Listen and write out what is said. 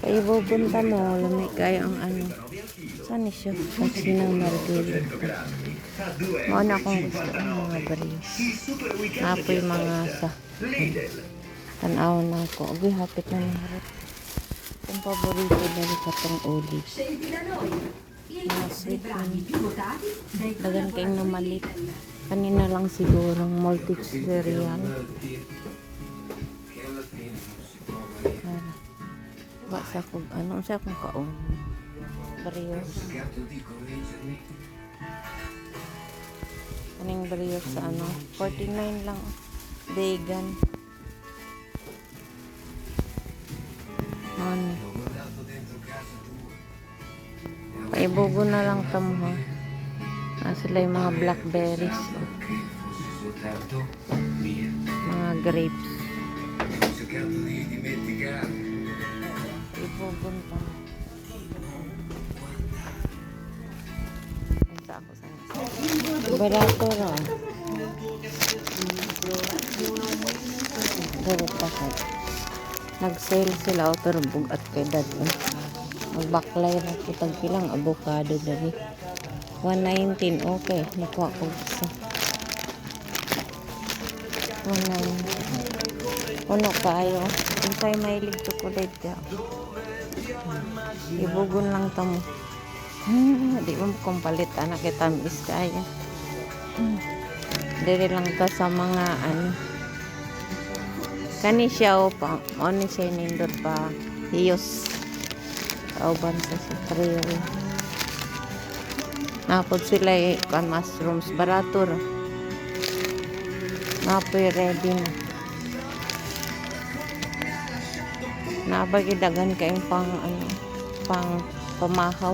Kaya bubunta mo, lumi kayo ang ano. Saan ni siya? Kasi ng margilid. Mauna akong gusto ng mga baril. Napoy mga sa tanaw na ako. Uy, hapit na ng harap. Ang paborito dali sa tong ulit. Mga sweet man. Dagan kayong namalit. Kanina lang siguro multi-cereal. Wa sa kog ano sa akong kaon. Bariyos. Kaning bariyos sa ano? 49 lang. Vegan. Ano? Paibugo na lang tamo ha. Ah, sila yung mga blackberries. Mga grapes. Ibugon pa. Sa ako sa Barato ra. Dapat pa ka. Nag-sale sila o pero bugat kay dad. Magbaklay na kitag kilang avocado dali. 119 okay. Nakuha ko isa. 119. Puno kayo. Kung kayo mahilig chocolate ka. Ibugon lang to mo. Hmm, di mo kung palit anak kita tamis kaya. Hmm. Lang ta sa mga ano. Kani siya o pa. Ano siya nindot pa. Hiyos. Kauban sa si Trio. Napod sila eh, kan mushrooms. Barato ra. Napoy ready na. Nabagidagan kayong pang ano, ฟังประมาเขา